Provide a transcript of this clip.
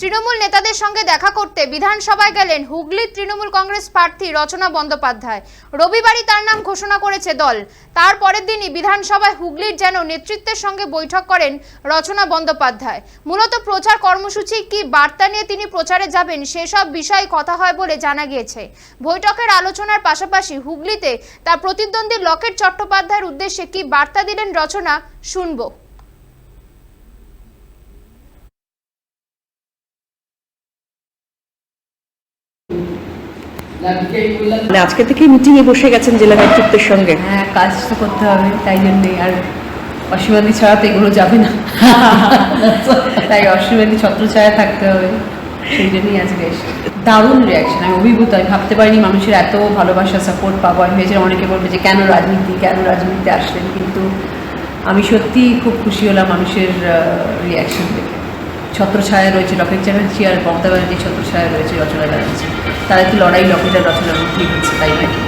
তৃণমূল নেতাদের সঙ্গে দেখা করতে বিধানসভায় গেলেন হুগলির তৃণমূল কংগ্রেস প্রার্থী রচনা বন্দ্যোপাধ্যায়। রবিবারই তার নাম ঘোষণা করেছে দল। তার পরের দিনই বিধানসভায় হুগলির যেন নেতৃত্বের সঙ্গে বৈঠক করেন রচনা বন্দ্যোপাধ্যায়। মূলত প্রচার কর্মসূচি কি বার্তা নিয়ে তিনি প্রচারে যাবেন সেসব বিষয়ে কথা হয় বলে জানা গিয়েছে। বৈঠকের আলোচনার পাশাপাশি হুগলিতে তার প্রতিদ্বন্দ্বী লকেট চট্টোপাধ্যায়ের উদ্দেশ্যে কি বার্তা দিলেন রচনা শুনব। মানে আজকে থেকেই মিটিংয়ে বসে গেছেন জেলা নেতৃত্বের সঙ্গে? হ্যাঁ কাজ তো করতে হবে তাই জন্যে আর অসীমাদি ছাড়া তো এগুলো যাবে না। তাই অসীমাদি ছত্রছায়া থাকতে হবে সেই জন্যই আজকে দারুণ রিয়াকশন আমি অভিভূত আমি ভাবতে পারিনি মানুষের এত ভালোবাসা সাপোর্ট পাবো। আমি ভেবেছিলাম অনেকে বলবে যে কেন রাজনীতি কেন রাজনীতিতে আসলেন? কিন্তু আমি সত্যিই খুব খুশি হলাম মানুষের রিয়াকশন দেখে। ছত্রছায়া রয়েছে লকেট চ্যাটার্জি আর মমতা ব্যানার্জি ছত্রছায়া রয়েছে রচনা ব্যানার্জি তারা কি লড়াই লকেট আর রচনার মধ্যেই হচ্ছে তাই নাকি